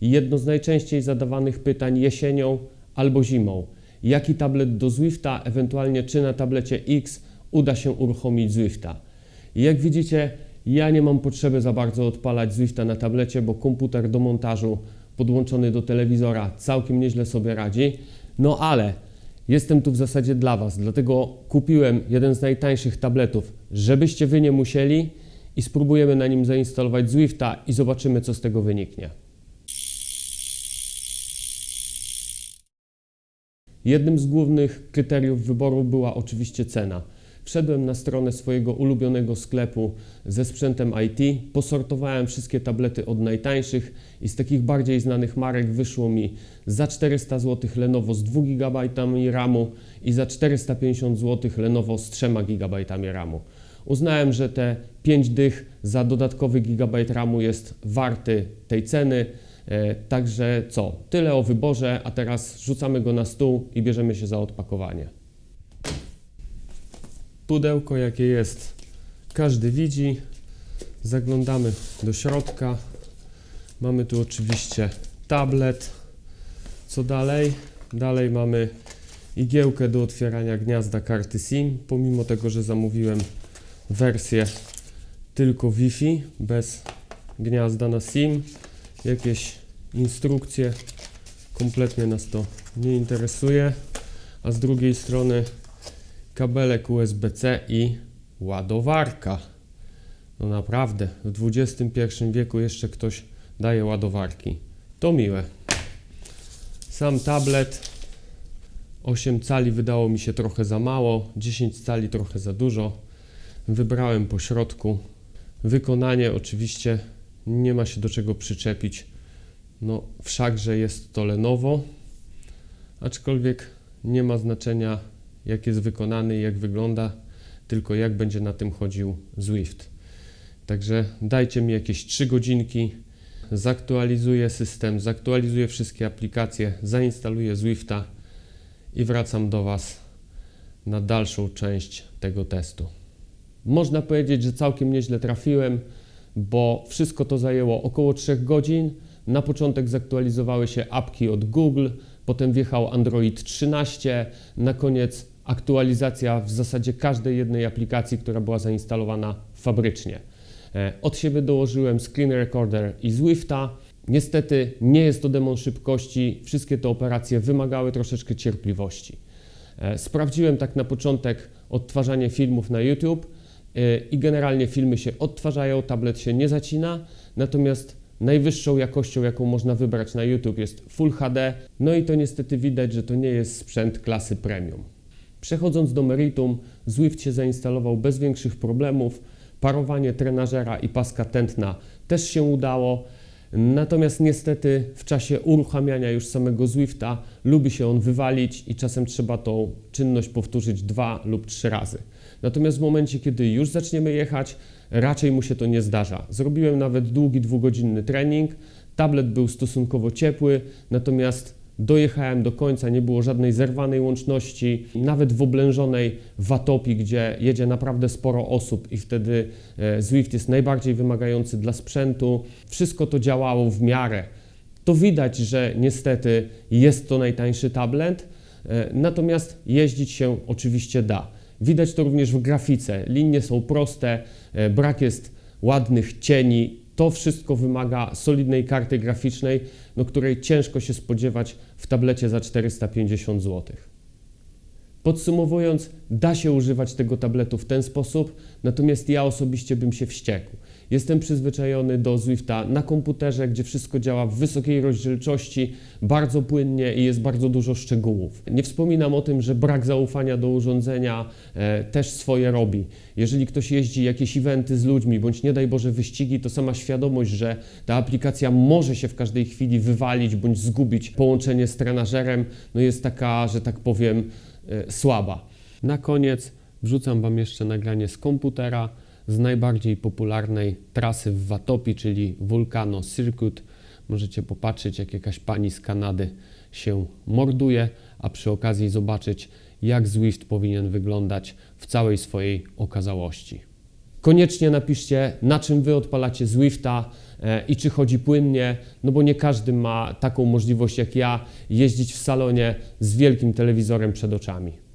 jedno z najczęściej zadawanych pytań jesienią albo zimą. Jaki tablet do Zwifta, ewentualnie czy na tablecie X uda się uruchomić Zwifta. Jak widzicie, ja nie mam potrzeby za bardzo odpalać Zwifta na tablecie, bo komputer do montażu podłączony do telewizora całkiem nieźle sobie radzi. No ale jestem tu w zasadzie dla Was, dlatego kupiłem jeden z najtańszych tabletów, żebyście Wy nie musieli i spróbujemy na nim zainstalować Zwifta i zobaczymy, co z tego wyniknie. Jednym z głównych kryteriów wyboru była oczywiście cena. Wszedłem na stronę swojego ulubionego sklepu ze sprzętem IT, posortowałem wszystkie tablety od najtańszych i z takich bardziej znanych marek wyszło mi za 400 zł Lenovo z 2 GB RAMu i za 450 zł Lenovo z 3 GB RAMu. Uznałem, że te 5 dych za dodatkowy gigabajt RAMu jest warty tej ceny. E, Także co? Tyle o wyborze, a teraz rzucamy go na stół i bierzemy się za odpakowanie. Pudełko jakie jest, każdy widzi. Zaglądamy do środka. Mamy tu oczywiście tablet. Co dalej? Dalej mamy igiełkę do otwierania gniazda karty SIM, pomimo tego, że zamówiłem wersję tylko Wi-Fi, bez gniazda na SIM. Jakieś instrukcje, kompletnie nas to nie interesuje. A z drugiej strony kabelek USB-C i ładowarka. No naprawdę, w XXI wieku jeszcze ktoś daje ładowarki. To miłe. Sam tablet 8 cali wydało mi się trochę za mało, 10 cali trochę za dużo. Wybrałem po środku. Wykonanie oczywiście nie ma się do czego przyczepić. No, wszakże jest to Lenovo, aczkolwiek nie ma znaczenia jak jest wykonany i jak wygląda, tylko jak będzie na tym chodził Zwift. Także dajcie mi jakieś 3 godzinki, zaktualizuję system, zaktualizuję wszystkie aplikacje, zainstaluję Zwifta i wracam do Was na dalszą część tego testu. Można powiedzieć, że całkiem nieźle trafiłem, bo wszystko to zajęło około 3 godzin. Na początek zaktualizowały się apki od Google, potem wjechał Android 13, na koniec aktualizacja w zasadzie każdej jednej aplikacji, która była zainstalowana fabrycznie. E, Od siebie dołożyłem Screen Recorder i Zwifta. Niestety nie jest to demon szybkości, wszystkie te operacje wymagały troszeczkę cierpliwości. E, Sprawdziłem tak na początek odtwarzanie filmów na YouTube i generalnie filmy się odtwarzają, tablet się nie zacina, natomiast najwyższą jakością, jaką można wybrać na YouTube jest Full HD, no i to niestety widać, że to nie jest sprzęt klasy premium. Przechodząc do meritum, Zwift się zainstalował bez większych problemów, parowanie trenażera i paska tętna też się udało, natomiast niestety w czasie uruchamiania już samego Zwifta lubi się on wywalić i czasem trzeba tą czynność powtórzyć dwa lub trzy razy. Natomiast w momencie, kiedy już zaczniemy jechać, raczej mu się to nie zdarza. Zrobiłem nawet długi, dwugodzinny trening, tablet był stosunkowo ciepły, natomiast dojechałem do końca, nie było żadnej zerwanej łączności, nawet w oblężonej Watopii, gdzie jedzie naprawdę sporo osób i wtedy e, Zwift jest najbardziej wymagający dla sprzętu. Wszystko to działało w miarę. To widać, że niestety jest to najtańszy tablet, e, natomiast jeździć się oczywiście da. Widać to również w grafice. Linie są proste, e, brak jest ładnych cieni. To wszystko wymaga solidnej karty graficznej, no której ciężko się spodziewać w tablecie za 450 zł. Podsumowując, da się używać tego tabletu w ten sposób, natomiast ja osobiście bym się wściekł. Jestem przyzwyczajony do Zwifta na komputerze, gdzie wszystko działa w wysokiej rozdzielczości, bardzo płynnie i jest bardzo dużo szczegółów. Nie wspominam o tym, że brak zaufania do urządzenia e, też swoje robi. Jeżeli ktoś jeździ jakieś eventy z ludźmi, bądź nie daj Boże wyścigi, to sama świadomość, że ta aplikacja może się w każdej chwili wywalić bądź zgubić połączenie z trenażerem, no jest taka, że tak powiem, e, słaba. Na koniec wrzucam Wam jeszcze nagranie z komputera z najbardziej popularnej trasy w Watopi, czyli Vulcano Circuit. Możecie popatrzeć, jak jakaś pani z Kanady się morduje, a przy okazji zobaczyć, jak Zwift powinien wyglądać w całej swojej okazałości. Koniecznie napiszcie, na czym Wy odpalacie Zwifta e, i czy chodzi płynnie, no bo nie każdy ma taką możliwość jak ja jeździć w salonie z wielkim telewizorem przed oczami.